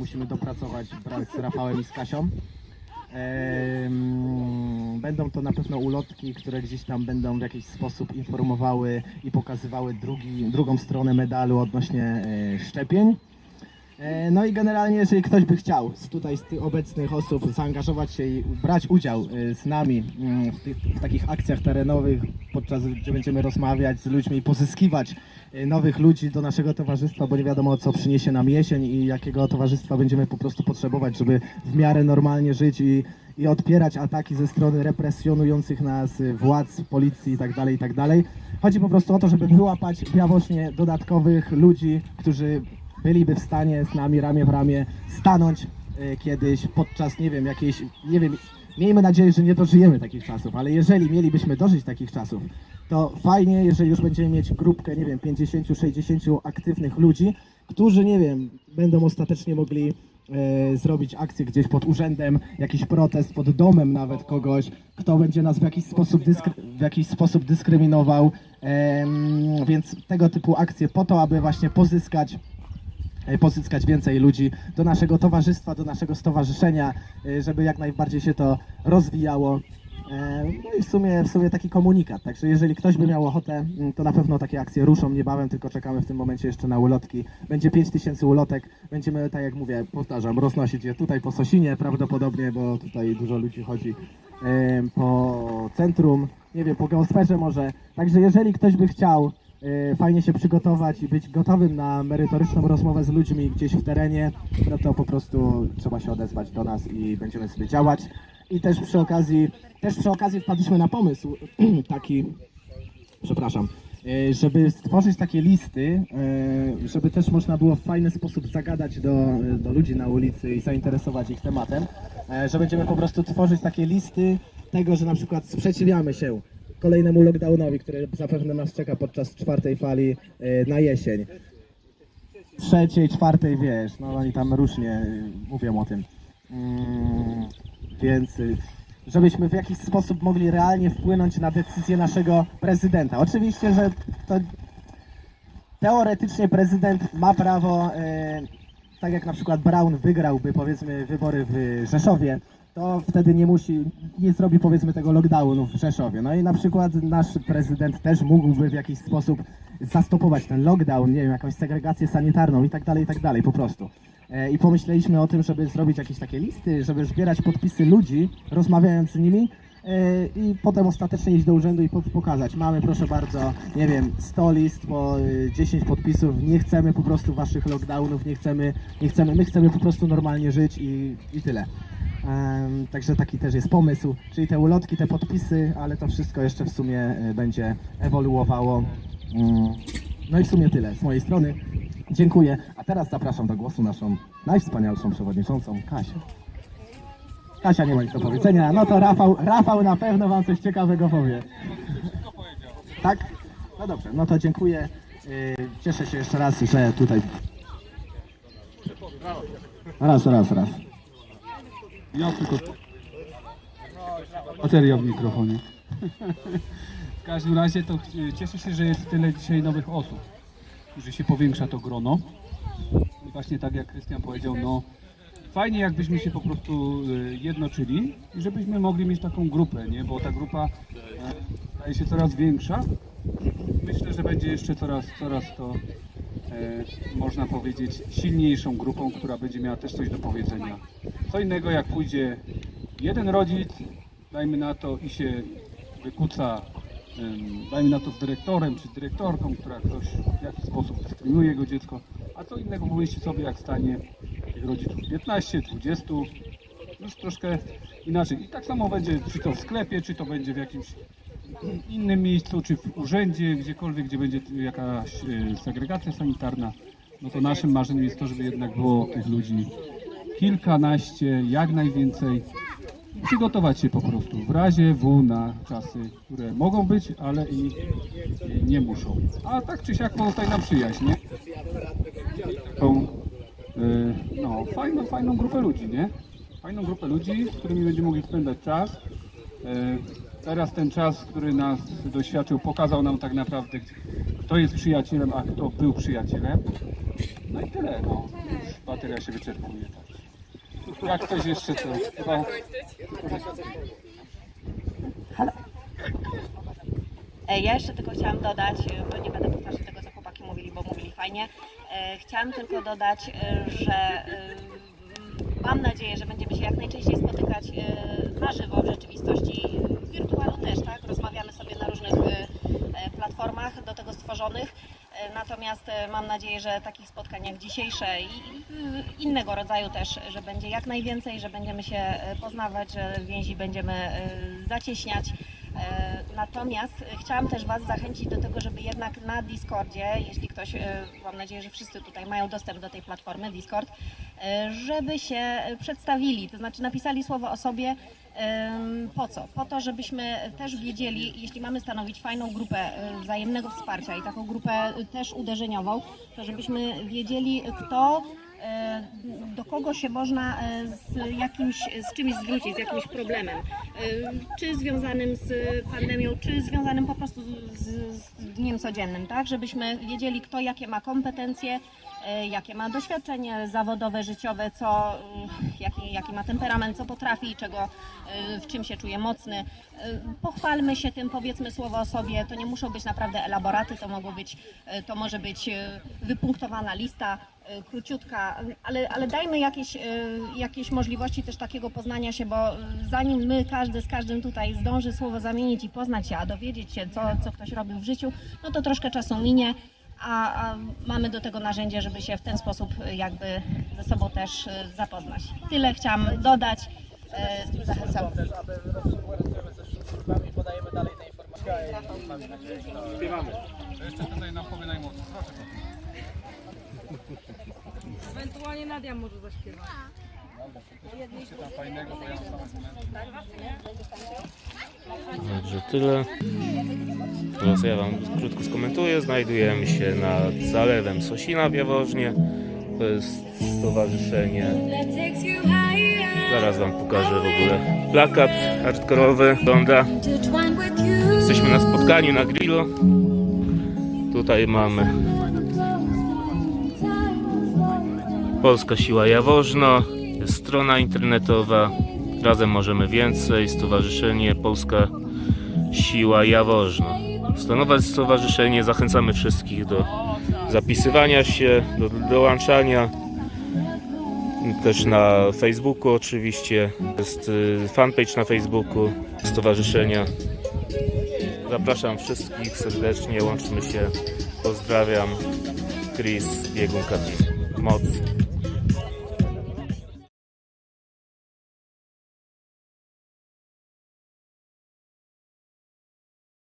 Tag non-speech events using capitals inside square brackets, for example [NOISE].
musimy dopracować wraz z Rafałem i z Kasią. Będą to na pewno ulotki, które gdzieś tam będą w jakiś sposób informowały i pokazywały drugi, drugą stronę medalu odnośnie e, szczepień. E, No i generalnie, jeżeli ktoś by chciał z tutaj z tych obecnych osób zaangażować się i brać udział e, z nami mm, w, tych, w takich akcjach terenowych, podczas gdzie będziemy rozmawiać z ludźmi i pozyskiwać e, nowych ludzi do naszego towarzystwa, bo nie wiadomo co przyniesie nam jesień i jakiego towarzystwa będziemy po prostu potrzebować, żeby w miarę normalnie żyć i, i odpierać ataki ze strony represjonujących nas władz, policji itd. itd. Chodzi po prostu o to, żeby wyłapać w Jaworznie dodatkowych ludzi, którzy byliby w stanie z nami ramię w ramię stanąć e, kiedyś podczas, nie wiem, jakiejś, nie wiem, miejmy nadzieję, że nie dożyjemy takich czasów, ale jeżeli mielibyśmy dożyć takich czasów, to fajnie, jeżeli już będziemy mieć grupkę, nie wiem, 50-60 aktywnych ludzi, którzy, nie wiem, będą ostatecznie mogli e, zrobić akcję gdzieś pod urzędem, jakiś protest pod domem nawet kogoś, kto będzie nas w jakiś sposób, w jakiś sposób dyskryminował, Em, więc tego typu akcje po to, aby właśnie pozyskać e, pozyskać więcej ludzi do naszego towarzystwa, do naszego stowarzyszenia, e, żeby jak najbardziej się to rozwijało. E, No i w sumie, w sumie taki komunikat. Także jeżeli ktoś by miał ochotę, m, to na pewno takie akcje ruszą niebawem, tylko czekamy w tym momencie jeszcze na ulotki. Będzie 5000 ulotek. Będziemy, tak jak mówię, powtarzam, roznosić je tutaj po Sosinie prawdopodobnie, bo tutaj dużo ludzi chodzi e, po centrum, nie wiem, po geosferze może. Także jeżeli ktoś by chciał e, fajnie się przygotować i być gotowym na merytoryczną rozmowę z ludźmi gdzieś w terenie, no to po prostu trzeba się odezwać do nas i będziemy sobie działać. I też przy okazji, też przy okazji wpadliśmy na pomysł [CLEARS THROAT] taki, przepraszam, e, żeby stworzyć takie listy, e, żeby też można było w fajny sposób zagadać do, do ludzi na ulicy i zainteresować ich tematem, że będziemy po prostu tworzyć takie listy tego, że na przykład sprzeciwiamy się kolejnemu lockdownowi, który zapewne nas czeka podczas czwartej fali e, na jesień. Trzeciej, czwartej, wiesz, no oni tam różnie y, mówią o tym. Mm, więc y, żebyśmy w jakiś sposób mogli realnie wpłynąć na decyzję naszego prezydenta. Oczywiście, że to teoretycznie prezydent ma prawo, e, tak jak na przykład Brown wygrałby powiedzmy wybory w Rzeszowie, to wtedy nie musi, nie zrobi powiedzmy tego lockdownu w Rzeszowie. No i na przykład nasz prezydent też mógłby w jakiś sposób zastopować ten lockdown, nie wiem, jakąś segregację sanitarną i tak dalej, i tak dalej, po prostu. E, I pomyśleliśmy o tym, żeby zrobić jakieś takie listy, żeby zbierać podpisy ludzi, rozmawiając z nimi e, i potem ostatecznie iść do urzędu i po- pokazać. Mamy, proszę bardzo, nie wiem, 100 list po y, 10 podpisów. Nie chcemy po prostu waszych lockdownów, nie chcemy, nie chcemy, my chcemy po prostu normalnie żyć i, i tyle. Także taki też jest pomysł, czyli te ulotki, te podpisy, ale to wszystko jeszcze w sumie y, będzie ewoluowało. Mm, No i w sumie tyle z mojej strony. Dziękuję. A teraz zapraszam do głosu naszą najwspanialszą przewodniczącą Kasię. Kasia nie ma nic do powiedzenia, no to Rafał, Rafał na pewno wam coś ciekawego powie. Tak? No dobrze, no to dziękuję. Yy, Cieszę się jeszcze raz, że tutaj... Raz, raz, raz. Ja tylko... Bateria w mikrofonie. W każdym razie to cieszę się, że jest tyle dzisiaj nowych osób, że się powiększa to grono. I właśnie tak jak Krystian powiedział, no fajnie jakbyśmy się po prostu e, jednoczyli i żebyśmy mogli mieć taką grupę, nie? Bo ta grupa e, staje się coraz większa. Myślę, że będzie jeszcze coraz, coraz to można powiedzieć silniejszą grupą, która będzie miała też coś do powiedzenia. Co innego jak pójdzie jeden rodzic, dajmy na to i się wykuca, dajmy na to z dyrektorem czy dyrektorką, która ktoś w jakiś sposób dyskryminuje jego dziecko, a co innego pomyślcie sobie jak stanie tych rodziców 15, 20, już troszkę inaczej. I tak samo będzie czy to w sklepie, czy to będzie w jakimś innym miejscu, czy w urzędzie, gdziekolwiek, gdzie będzie jakaś e, segregacja sanitarna, no to naszym marzeniem jest to, żeby jednak było tych ludzi kilkanaście, jak najwięcej. Przygotować się po prostu w razie W na czasy, które mogą być, ale i, nie muszą. A tak czy siak pozostaje nam przyjaźń, nie? Taką, e, no, fajną, fajną grupę ludzi, nie? Fajną grupę ludzi, z którymi będziemy mogli spędzać czas. E, Teraz ten czas, który nas doświadczył, pokazał nam tak naprawdę, kto jest przyjacielem, a kto był przyjacielem. No i tyle, no. Już bateria się wyczerpuje. Tak. Jak ktoś jeszcze to chyba... E, Ja jeszcze tylko chciałam dodać, bo nie będę powtarzać tego, co chłopaki mówili, bo mówili fajnie. E, Chciałam tylko dodać, e, że mam nadzieję, że będziemy się jak najczęściej spotykać e, na żywo w rzeczywistości, w wirtualu też, tak? Rozmawiamy sobie na różnych e, e, platformach do tego stworzonych. Natomiast mam nadzieję, że takich spotkań jak dzisiejsze i innego rodzaju też, że będzie jak najwięcej, że będziemy się poznawać, że więzi będziemy zacieśniać. E, Natomiast e, chciałam też Was zachęcić do tego, żeby jednak na Discordzie, jeśli ktoś, e, mam nadzieję, że wszyscy tutaj mają dostęp do tej platformy Discord, żeby się przedstawili, to znaczy napisali słowo o sobie. Po co? Po to, żebyśmy też wiedzieli, jeśli mamy stanowić fajną grupę wzajemnego wsparcia i taką grupę też uderzeniową, to żebyśmy wiedzieli, kto do kogo się można e, z jakimś, z czymś zwrócić, z jakimś problemem, E, czy związanym z pandemią, czy związanym po prostu z, z dniem codziennym, tak, żebyśmy wiedzieli kto jakie ma kompetencje, e, jakie ma doświadczenie zawodowe, życiowe, co, e, jaki, jaki ma temperament, co potrafi, czego, e, w czym się czuje mocny. E, Pochwalmy się tym, powiedzmy słowo o sobie, to nie muszą być naprawdę elaboraty, to mogą być, e, to może być e, wypunktowana lista, e, króciutka, ale, ale dajmy jakieś, e, jakieś możliwości też takiego poznania się, bo e, zanim my każdy z każdym tutaj zdąży słowo zamienić i poznać się, a dowiedzieć się, co, co ktoś robił w życiu, no to troszkę czasu minie, a, a mamy do tego narzędzie, żeby się w ten sposób e, jakby ze sobą też e, zapoznać. Tyle chciałam dodać. e, Zachęcam. też, aby współpracujemy ze służbami, podajemy dalej te informacje. Mamy nadzieję, że Śpiewamy. Jeszcze tutaj nam powie najmocniej. Proszę. Ewentualnie Nadia może zaśpiewać. Także tyle. Teraz ja Wam krótko skomentuję. Znajdujemy się nad zalewem Sosina w Jaworznie. To jest stowarzyszenie. Zaraz Wam pokażę w ogóle plakat hardkorowy. Wygląda. Jesteśmy na spotkaniu na grillu. Tutaj mamy Polska Siła. Jest strona internetowa. Razem możemy więcej. Stowarzyszenie Polska Siła Jaworzno. Stanować stowarzyszenie. Zachęcamy wszystkich do zapisywania się, do dołączania. Też na Facebooku oczywiście. Jest y, fanpage na Facebooku stowarzyszenia. Zapraszam wszystkich serdecznie. Łączmy się. Pozdrawiam. Chris Biegun Katin. Moc